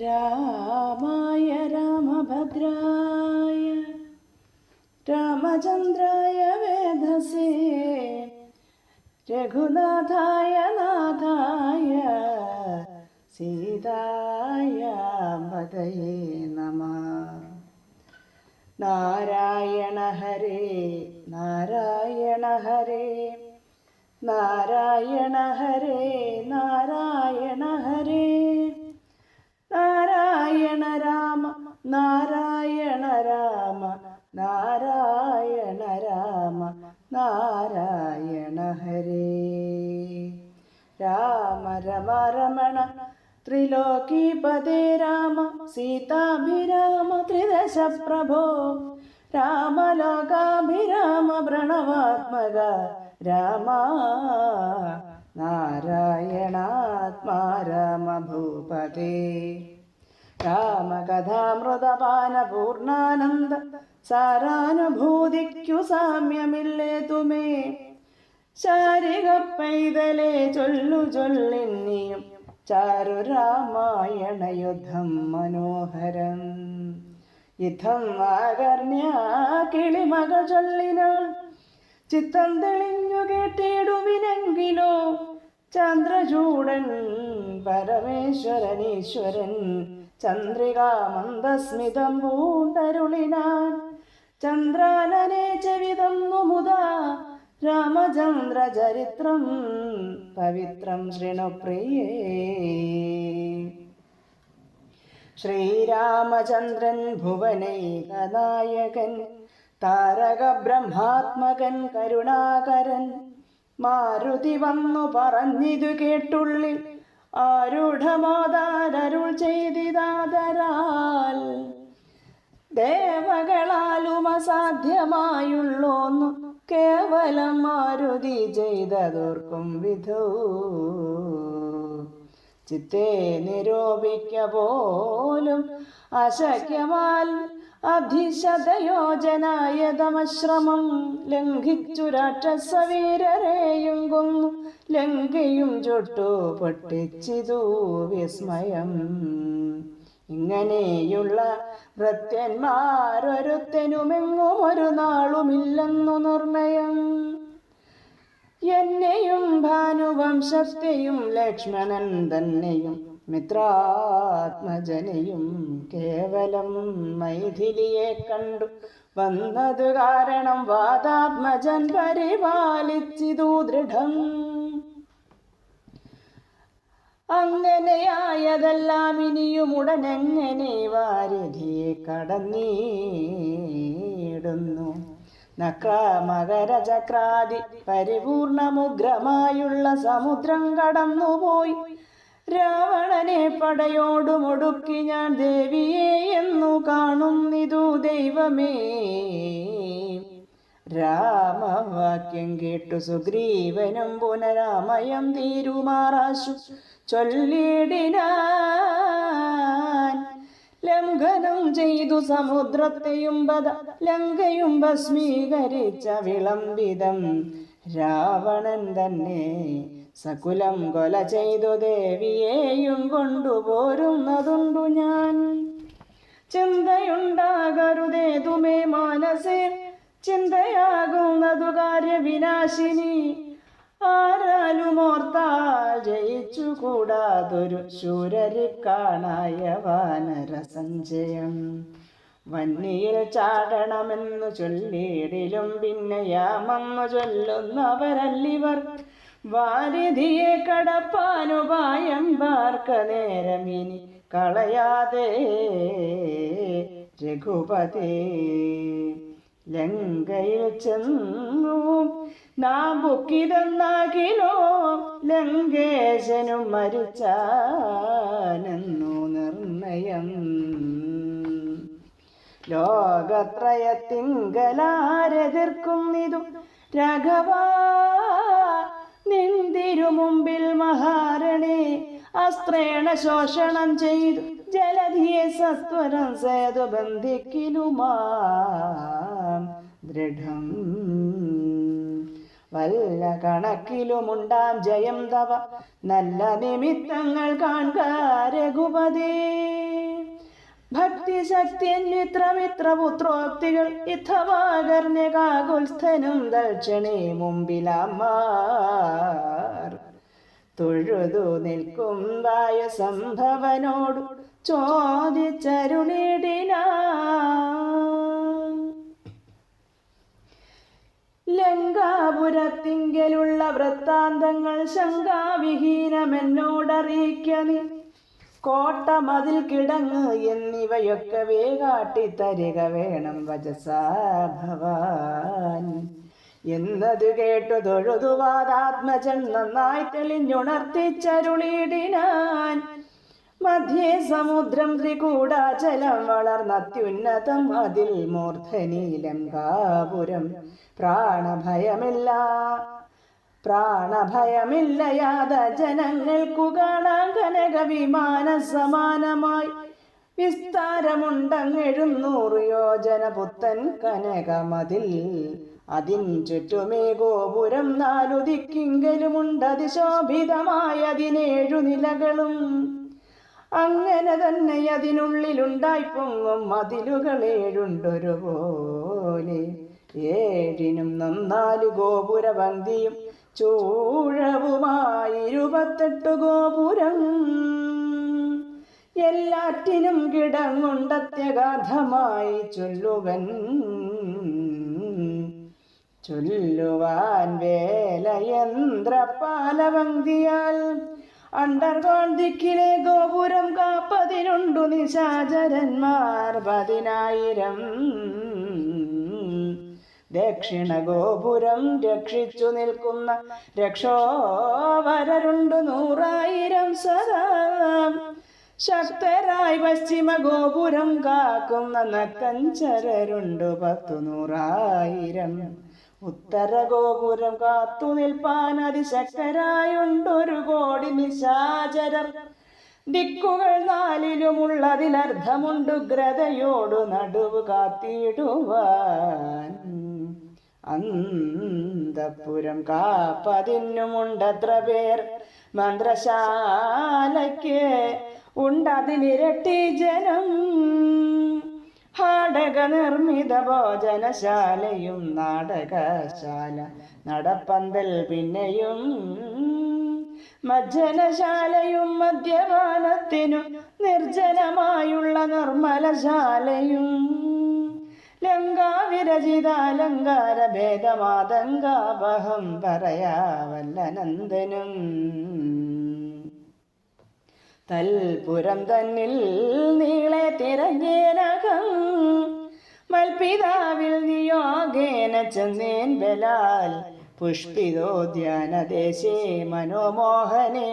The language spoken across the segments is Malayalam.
രാമായ രാമഭദ്രായ രാമചന്ദ്രായ വേദസേ രഘുനാഥായ നാഥായ സീതായ പതയേ നമ. നാരായണ ഹരേ നാരായണ ഹരേ നാരായണ ഹരേ നാരായണ ഹരേ. നാരായണ രാമ നാരായണ രാമ നാരായണ രാമ നാരായണ ഹരേ. രാമ രമ രമണ ത്രിലോകീപദേ രാമ സീതാഭിരാമ ത്രിദശ പ്രഭോ രാമലോകാഭിരാമ പ്രണവാത്മക രാമ നാരായണാത്മാ രാമ ഭൂപതേ രാമകഥാമൃതപാനപൂർണാനന്ദ പൂർണാനന്ദ സാമ്യമില്ലേ തുമേ. ശാരിക പൈതലേ ചൊല്ലു ചൊല്ലിന്നിയും ചാരു രാമായണ യുദ്ധം മനോഹരം. യുദ്ധം ആകർണ്യ കിളിമക ചൊല്ലിനാൾ ചിത്തം തെളിഞ്ഞു കേട്ടിടുവിനെങ്കിലോ ചന്ദ്രചൂടൻ പരമേശ്വരനീശ്വരൻ ചന്ദ്രികാമന്ദസ്മിതം പൂണ്ടരുളിനാൻ. ചന്ദ്രാനനെ ചെവിതന്നു മുതാ രാമചന്ദ്ര ചരിത്രം പവിത്രം ശൃണുപ്രിയേ ശ്രീരാമചന്ദ്രൻ ഭുവനൈകനായകൻ താരക ബ്രഹ്മാത്മകൻ കരുണാകരൻ മാരുതി വന്നു പറഞ്ഞിതു കേട്ടുള്ളിൽ ആരുഢമാതാരരുൾ ചെയ്തിതാതരാൽ. ദേവകളാലും അസാധ്യമായുള്ളോന്നു കേവലം മാരുതി ചെയ്തതോർക്കും വിധോ. ചിത്തെ നിരോപിക്ക പോലും അശക്യമാൽ അധിശതയോജനായതമശ്രമം ലംഘിച്ചു രാക്ഷസവീരരെയും കൊന്നു ലങ്കയും ചൊട്ടു പൊട്ടിച്ചിതു വിസ്മയം. ഇങ്ങനെയുള്ള ഭൃത്യന്മാരൊരുത്തനുമെങ്ങും ഒരു നാളുമില്ലെന്നു നിർണയം. എന്നെയും ഭാനുവംശത്തെയും ലക്ഷ്മണൻ തന്നെയും മിത്രാത്മജനെയും കേവലം മൈഥിലിയെ കണ്ടു. വന്നത് കാരണം വാദാത്മജൻ പരിപാലിച്ചിതു ദൃഢം. അങ്ങനെയായതെല്ലാം ഇനിയും ഉടനെങ്ങനെ വാരിധിയെ കടന്നിടുന്നു? നക്ര മകര ചക്രാതി പരിപൂർണമുഗ്രമായുള്ള സമുദ്രം കടന്നുപോയി. രാവണനെ പടയോടുമൊടുക്കി ഞാൻ ദേവിയെ എന്നു കാണുന്നിതു ദൈവമേ. രാമവാക്യം കേട്ടു സുഗ്രീവനും പുനരാമയം തീരുമാറാശു. ചൊല്ലിടിനാൻ ലംഘനം ചെയ്തു സമുദ്രത്തെയും ബദ ലങ്കയും ഭസ്മീകരിച്ച വിളംബിതം. രാവണൻ തന്നെ സകുലം കൊല ചെയ്തു ദേവിയെയും കൊണ്ടുപോരുന്നതുണ്ടു ഞാൻ. ചിന്തയുണ്ടാകരുതേതുമേ മാനസേ ചിന്തയാകുന്നതു കാര്യവിനാശിനി. ആരാലും ജയിച്ചു കൂടാതൊരു ശൂരരി കാണായ വാനര സഞ്ചയം. വന്നിയിൽ ചാടണമെന്നു ചൊല്ലിയിടിലും പിന്നെ യാമെന്നു ചൊല്ലുന്നവരല്ലിവർ. വാരിധിയെ കടപ്പാനുപായം പാർക്ക നേരമിനി കളയാതെ രഘുപതി. ലങ്കയിൽ ചെന്നു നാം ബുക്കിതെന്നാകിലോ ലങ്കേശനും മരിച്ചാനെന്നു നിർണയം. ലോകത്രയത്തിങ്കലാരെതിർക്കുന്നിതു രാഘവ. നിന്തിരു മുമ്പിൽ മഹാരണി അസ്ത്രേണ ശോഷണം ചെയ്തു. ജലധിയെ സത്വരം സേതു ബന്ധിക്കിലുമാ. ദൃഢം വല്ല കണക്കിലുമുണ്ടാം ജയം തവ. നല്ല നിമിത്തങ്ങൾ കാൺക രഘുപതേ. പുത്രോക്തികൾ ഇഥവാകർണ്യകാകുൽസ്ഥനും ദക്ഷണേ മുമ്പിലമ്മാർ. തൊഴുതു നിൽക്കും വായുസംഭവനോടു ചോദിച്ചരുണിടിന ലങ്കാപുരത്തിങ്കലുള്ള വൃത്താന്തങ്ങൾ ശങ്കാവിഹീനമെന്നോടറിയിക്ക നീ. കോട്ട മതിൽ കിടങ്ങ് എന്നിവയൊക്കെ വേകാട്ടിത്തരിക വേണം വജസാ ഭവാനി എന്നത് കേട്ടു തൊഴുതുവാദാത്മജൻ നന്നായി തെളിഞ്ഞുണർത്തിച്ചരുളിയിടിനാൻ മധ്യേ സമുദ്രം ത്രികൂടാചലം വളർന്നത്യുന്നതം അതിൽ മൂർധനീലം കാപുരം പ്രാണഭയമില്ല പ്രാണഭയമില്ലയാത ജനങ്ങൾക്കു കാണാൻ കനക വിമാന സമാനമായി വിസ്താരമുണ്ടങ്ങെഴുന്നൂറ് യോജന പുത്തൻ കനകമതിൽ. അതിൻ ചുറ്റുമേ ഗോപുരം നാലു ദിക്കിങ്കലുമുണ്ടതിശോഭിതമായ അതിനേഴു നിലകളും. അങ്ങനെ തന്നെ അതിനുള്ളിലുണ്ടായി പൊങ്ങും പോലെ. ഏഴിനും നന്നാൽ ഗോപുര പന്തിയും ചൂഴവുമായി ഇരുപത്തെട്ട് ഗോപുരം. എല്ലാറ്റിനും കിടങ്ങുണ്ടത്യഗാധമായി ചൊല്ലുവൻ. ചൊല്ലുവാൻ വേലയന്ത്രപാലവന്തിയാൽ അണ്ടർഗോൺ ദിക്കിലെ കാപ്പതിനുണ്ടു നിശാചരന്മാർ പതിനായിരം. ദക്ഷിണ ഗോപുരം രക്ഷിച്ചു നിൽക്കുന്ന രക്ഷോവരരുണ്ട് നൂറായിരം സദാ. ശക്തരായി പശ്ചിമ ഗോപുരം കാക്കുന്ന നക്കഞ്ചരരുണ്ട് പത്തു നൂറായിരം. ഉത്തര ഗോപുരം കാത്തു നിൽപ്പാൻ അതിശക്തരായുണ്ടൊരു കോടി നിശാചരർ. ദിക്കുകൾ നാലിലുമുള്ളതിലർത്ഥമുണ്ട് ഉഗ്രതയോടു നടുവ് കാത്തിടുവാൻ. അന്തപുരം കാപ്പതിനുമുണ്ടത്ര പേർ മന്ത്രശാലയ്ക്ക് ഉണ്ടതിനിരട്ടി ജനം. ഹാടക നിർമ്മിത ഭോജനശാലയും നാടകശാല നടപ്പന്തൽ പിന്നെയും മജ്ജനശാലയും മദ്യപാനത്തിനു നിർജനമായുള്ള നിർമ്മലശാലയും. ലങ്കാവിരചിതാലങ്കാര ഭേദമാതങ്കാപഹം പറയാവല്ലനന്ദനും. തൽപുരം തന്നിൽ നീളെ തിരഞ്ഞേനകം മൽപിതാവിൽ നിയോഗേന ചെന്നേൻ ബലാൽ. പുഷ്പിതോദ്യാനദേശേ മനോമോഹനെ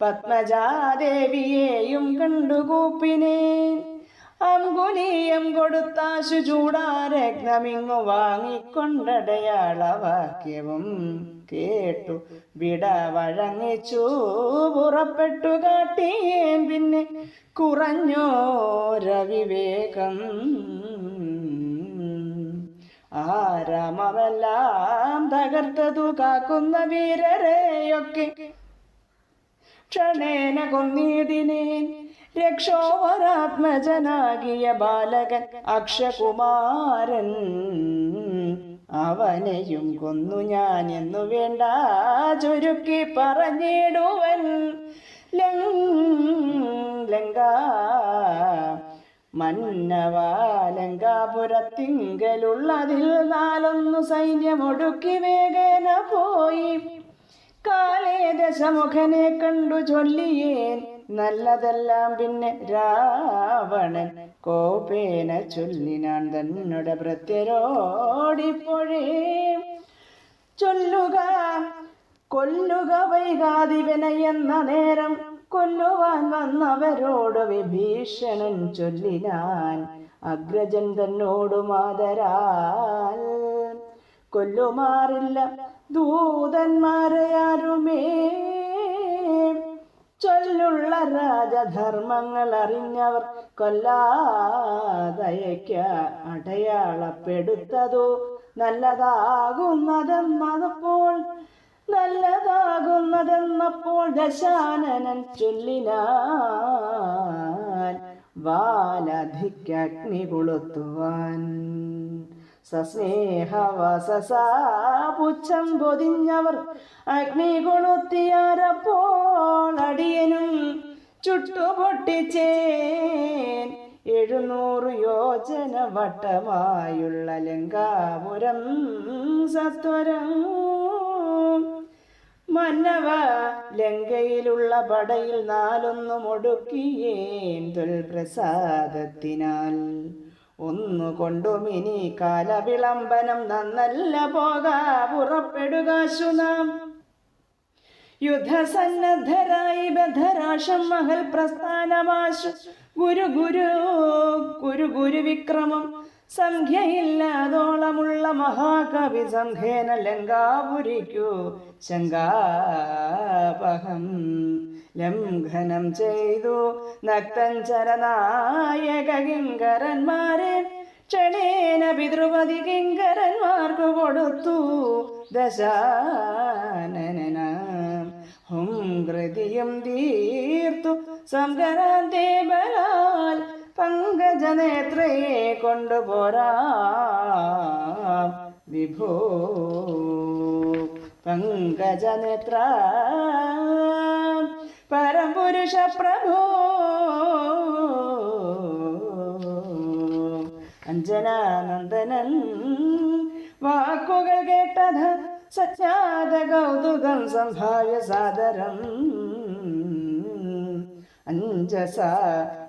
പത്മജാദേവിയെയും കണ്ടുകൂപ്പിനേൻ അങ്കുലീയം കൊടുത്താശു ചൂടാരഗ്നമിങ്ങു വാങ്ങിക്കൊണ്ടടയാളവാക്യവും കേട്ടു വിട വഴങ്ങിച്ചു പുറപ്പെട്ടു കാട്ടിയേൻ പിന്നെ കുറഞ്ഞോരവിവേകം ആരാമമെല്ലാം തകർത്തതു കാക്കുന്ന വീരരെയൊക്കെ ക്ഷണേന കൊന്നിടിനേൻ രക്ഷോവരാത്മജനാകിയ ബാലകൻ അക്ഷകുമാരൻ. അവനെയും കൊന്നു ഞാൻ എന്നു വേണ്ട ചുരുക്കി പറഞ്ഞിടുവൻ. ലങ്ക മന്നവാലങ്കാപുരത്തിങ്കലുള്ളതിൽ നാലൊന്നു സൈന്യമൊടുക്കി വേഗന പോയി. കാലേ ദശമുഖനെ കണ്ടു ചൊല്ലിയേൻ നല്ലതെല്ലാം പിന്നെ രാവണൻ കോപേന ചൊല്ലിനാൻ തന്നോട് പ്രത്യരോടിപ്പോഴേ. ചൊല്ലുക കൊല്ലുക വൈകാതിവന നേരം കൊല്ലുവാൻ വന്നവരോട് വിഭീഷണൻ ചൊല്ലിനാൻ അഗ്രജൻ തന്നോടു മാതരാൽ കൊല്ലുമാറില്ല ദൂതന്മാരെ ആരുമേ? ചൊല്ലുള്ള രാജധർമ്മങ്ങൾ അറിഞ്ഞവർ കൊല്ലാതയക്ക അടയാളപ്പെടുത്തതോ. നല്ലതാകുന്നതെന്നപ്പോൾ നല്ലതാകുന്നതെന്നപ്പോൾ ദശാനനൻ ചൊല്ലിനാൻ വാലധിക്കഗ്നി കൊളുത്തുവാൻ. സസ്നേഹവസസാപുച്ഛം പൊതിഞ്ഞവർ അഗ്നി കൊളുത്തിയാരപ്പോൾ അടിയനും ചുട്ടുപൊട്ടിച്ചേൻ. എഴുന്നൂറ് യോജന വട്ടമായുള്ള ലങ്കാപുരം സത്വരം മന്നവ ലങ്കയിലുള്ള പടയിൽ നാലൊന്നും ഒടുക്കിയേൻ തൊൽപ്രസാദത്തിനാൽ. ഒന്നു കൊണ്ടുമിനി കാലവിളംബനം നന്നല്ല പോകാ പുറപ്പെടുകാശു നാം യുദ്ധസന്നദ്ധരായി ബദ്ധരാശം മഹൽ പ്രസ്ഥാനമാശു ഗുരു ഗുരു ഗുരു ഗുരു വിക്രമം സംഖ്യയില്ലാതോളമുള്ള മഹാകവി സംഖേന ലങ്കാപുരിക്കു ശങ്കാപഹം ലംഘനം ചെയ്തു നക്തഞ്ചരനായക കിങ്കരന്മാരെ ക്ഷണേന പിതൃപതി കിങ്കരന്മാർക്കു കൊടുത്തു ദശാനന ഹും കൃതിയും തീർത്തു സംകരാന്തേ ബലാൽ പങ്കജനേത്രയെ കൊണ്ടുപോരാ. വിഭോ പങ്കജനേത്ര. പരംപുരുഷ പ്രഭോ അഞ്ജനാനന്ദനൻ. വാക്കുകൾ കേട്ടത് സജ്ഞാത കൗതുകം സംഭാവ്യ സാദരം. അഞ്ജസ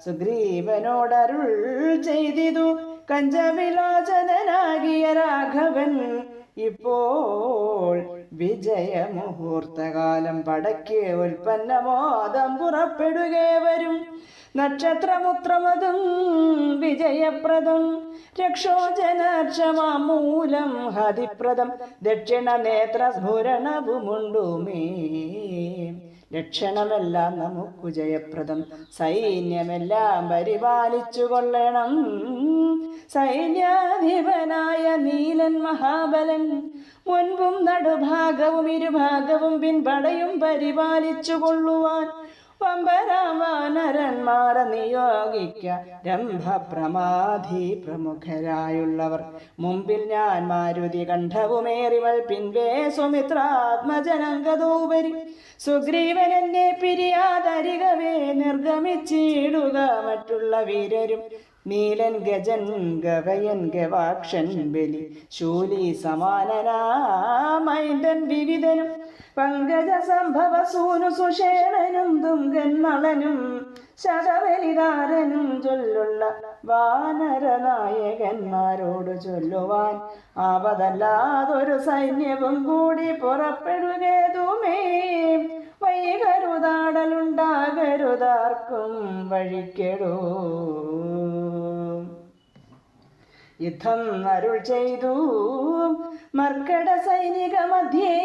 സുഗ്രീവനോടരുൾ ചെയ്തിതു. കഞ്ചവിലോചനാകിയ രാഘവൻ ഇപ്പോൾ വിജയമുഹൂർത്തകാലം പടയ്ക്ക് ഉൽപ്പന്നമോദം പുറപ്പെടുകേ വരും. നക്ഷത്രമുത്രമതും വിജയപ്രദം. രക്ഷോജനക്ഷമാമൂലം ഹതിപ്രദം. ദക്ഷിണ നേത്ര സ്ഫുരണവുമുണ്ടുമേ ലക്ഷണമെല്ലാം നമുക്കു ജയപ്രദം. സൈന്യമെല്ലാം പരിപാലിച്ചു കൊള്ളണം. സൈന്യാധിപനായ നീലൻ മഹാബലൻ മുൻപും നടുഭാഗവും ഇരുഭാഗവും പിൻപടയും പരിപാലിച്ചു കൊള്ളുവാൻ പമ്പരാവാനരന്മാരെ നിയോഗിക്ക രംഭപ്രമാധി പ്രമുഖരായുള്ളവർ. മുമ്പിൽ ഞാൻ മാരുതി കണ്ഠവുമേറിവൾ പിൻവേ സുമിത്രാത്മജനങ്കതോപരി സുഗ്രീവൻ എന്നെ പിരിയാതരികവേ നിർഗമിച്ചിടുക മറ്റുള്ള വീരരും നീലൻ ഗജൻ ഗവയൻ ഗവാക്ഷൻ ബലി ശൂലി സമാനനാമൈന്ദൻ വിവിധനും പങ്കജ സംഭവ സൂനു സുഷേണനും തുങ്കൻ നളനും ശതബലിതാരനും ചൊല്ലുള്ള വാനരനായകന്മാരോട് ചൊല്ലുവാൻ ആവതല്ലാതൊരു സൈന്യവും കൂടി പുറപ്പെടുകേതുമേ. വൈകരുതാടലുണ്ടാകരുതാർക്കും വഴിക്കെടൂ. യുദ്ധം അരുൾ ചെയ്തു. മർക്കട സൈനിക മധ്യേ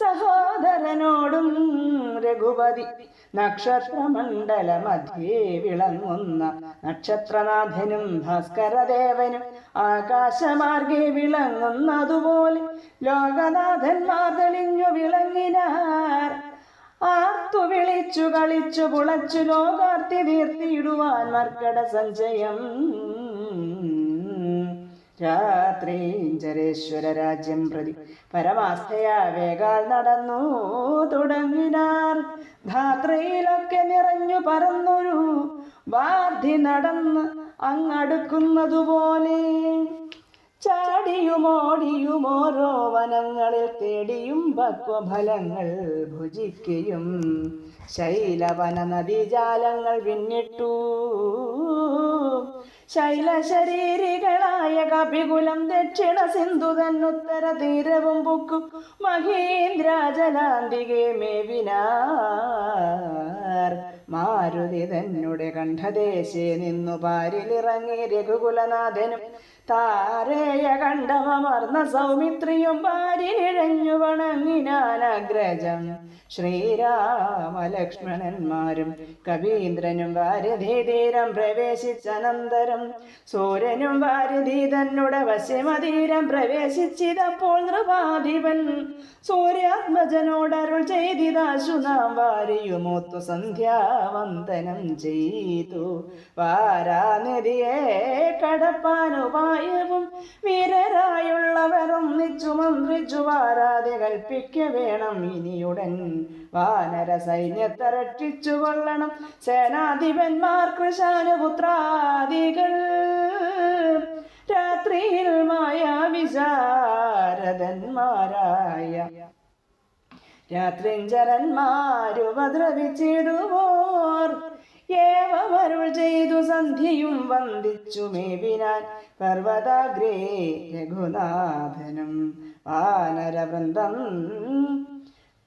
സഹോദരനോടും രഘുപതി നക്ഷത്രമണ്ഡല മധ്യേ വിളങ്ങുന്ന നക്ഷത്രനാഥനും ഭാസ്കരദേവനും ആകാശമാർഗെ വിളങ്ങുന്നതുപോലെ ലോകനാഥന്മാർ തെളിഞ്ഞു വിളങ്ങിനാർ. ആർത്തു വിളിച്ചു കളിച്ചു പുളച്ചു ലോകാർത്തി തീർത്തിയിടുവാൻ മർക്കട സഞ്ചയം. രാത്രീഞ്ചരേശ്വര രാജ്യം പ്രതി പരമാസ്ഥയാ വേഗാൽ നടന്നു തുടങ്ങിനാർ. ധാത്രയിലൊക്കെ നിറഞ്ഞു പറന്നൊരു വാർധി നടന്ന് അങ്ങടുക്കുന്നതുപോലെ. ചാടിയും ഓരോ വനങ്ങളിൽ തേടിയും ഭക്വഫലങ്ങൾ ഭുജിക്കുകയും ശൈലവന നദീജാലങ്ങൾ പിന്നിട്ടു ശൈലശരീരികളായ കപികുലം ദക്ഷിണ സിന്ധു തന്നുത്തര തീരവും പൊക്കു. മഹേന്ദ്രാജലാന്തികെ മേവിനാർ. മാരുതി തന്നെ കണ്ഠദേശേ നിന്നു പാരിലിറങ്ങി രഘുകുലനാഥനും താരേയ കണ്ടമർന്ന സൗമിത്രിയും പാരിലിഴഞ്ഞു വണങ്ങിനാനഗ്രജം ശ്രീരാമലക്ഷ്മണന്മാരും കവീന്ദ്രനും വാരധി തീരം പ്രവേശിച്ചനന്തരം സൂര്യനും വാരധി തന്നുടെ വശമതീരം പ്രവേശിച്ചിതപ്പോൾ നൃപാധിപൻ സൂര്യാത്മജനോടരുൾ ചെയ്തിതാശു നാം വാരിയുമൊത്തു സന്ധ്യാവന്ദനം ചെയ്തു. വാരാനിധിയെ കടപ്പാനുപായവും വീരരായുള്ളവർ ഒന്നിച്ചു മന്ത്രിച്ചു വാരാതെ കൽപ്പിക്ക വേണം. ഇനിയുടൻ വാനര സൈന്യത്തെ രക്ഷിച്ചു കൊള്ളണം. സേനാധിപന്മാർ കൃഷാനുപുത്രാദികൾ രാത്രിയിൽ മായാ വിശാരദന്മാരായ രാത്രിഞ്ചരന്മാരുപദ്രവിച്ചിടുവോർ. ഏവമരുൾ ചെയ്തു സന്ധ്യയും വന്ദിച്ചു മേവിനാൻ പർവതാഗ്രേ രഘുനാഥനും. വാനരവൃന്ദം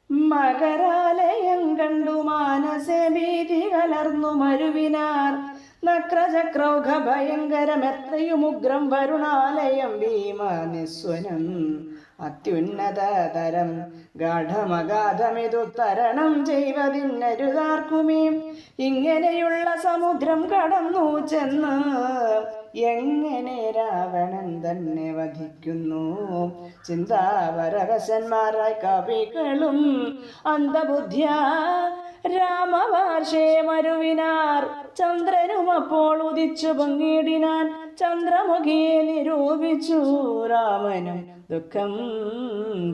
മകരാലയം കണ്ടു മാനസെ ഭീതി കലർന്നു മരുവിനാർ. നക്രചക്രൗഘ ഭയങ്കരമെത്രയുമുഗ്രം വരുണാലയം ഭീമ നിസ്വനം അത്യുന്നതതരം ഗാഠമഗാധമിതു തരണം ചെയ്വതിന്നരുതാർക്കുമേ. ഇങ്ങനെയുള്ള സമുദ്രം കടന്നു ചെന്ന് എങ്ങനെ രാവണൻ തന്നെ വധിക്കുന്നു? ചിന്താപരവശന്മാരായ കവികളും അന്ധബുദ്ധ്യ രാമവാർഷേ മരുവിനാർ. ചന്ദ്രനും അപ്പോൾ ഉദിച്ചു പങ്കിടിനാൻ ചന്ദ്രമുഖിയെ നിരൂപിച്ചു. രാമനും ദുഃഖം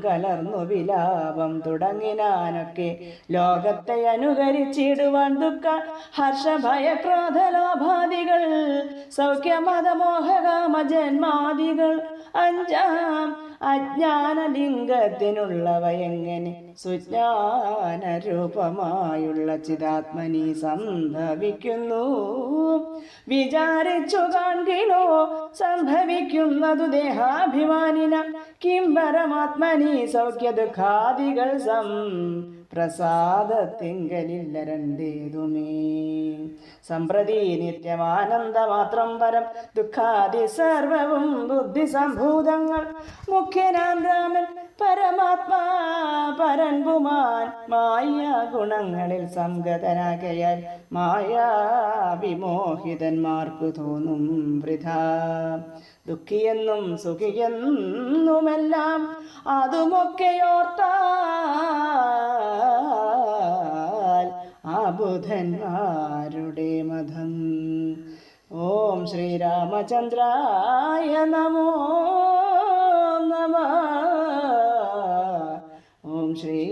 കലർന്നു വിലാപം തുടങ്ങിനാനൊക്കെ ലോകത്തെ അനുകരിച്ചിടുവാൻ ദുഃഖ സൗഖ്യ സൗഖ്യമതമോഹകാമ ജന്മാദികൾ അഞ്ചാം അജ്ഞാനലിംഗത്തിനുള്ളവ എങ്ങനെ? സുജ്ഞാനരൂപമായുള്ള ചിതാത്മനി സംഭവിക്കുന്നു. വിചാരിച്ചു കാൺകിലോ സംഭവിക്കുന്നതു ദേഹാഭിമാനിന. കിംബരമാത്മനി സൗഖ്യ ദുഃഖാദികൾ സം പ്രസാദത്തിങ്കലില്ല രണ്ടേതുമേ സമ്പ്രതി നിത്യമാനന്ദമാത്രം പരം ദുഃഖാദി സർവവും ബുദ്ധി സംഭൂതങ്ങൾ മുഖ്യനാം രാമൻ പരമാത്മാ പരൻ പുമാൻ മായ ഗുണങ്ങളിൽ സംഗതനാകയാൽ മായാ വിമോഹിതന്മാർക്കു തോന്നും വൃഥ. ദുഃഖിയെന്നും സുഖിയെന്നുമെല്ലാം അതുമൊക്കെയോർത്താൽ ബുധന്മാരുടെ മതം ഓം ശ്രീരാമചന്ദ്രായ നമോ നമ. ഓം ശ്രീരാമചന്ദ്രായ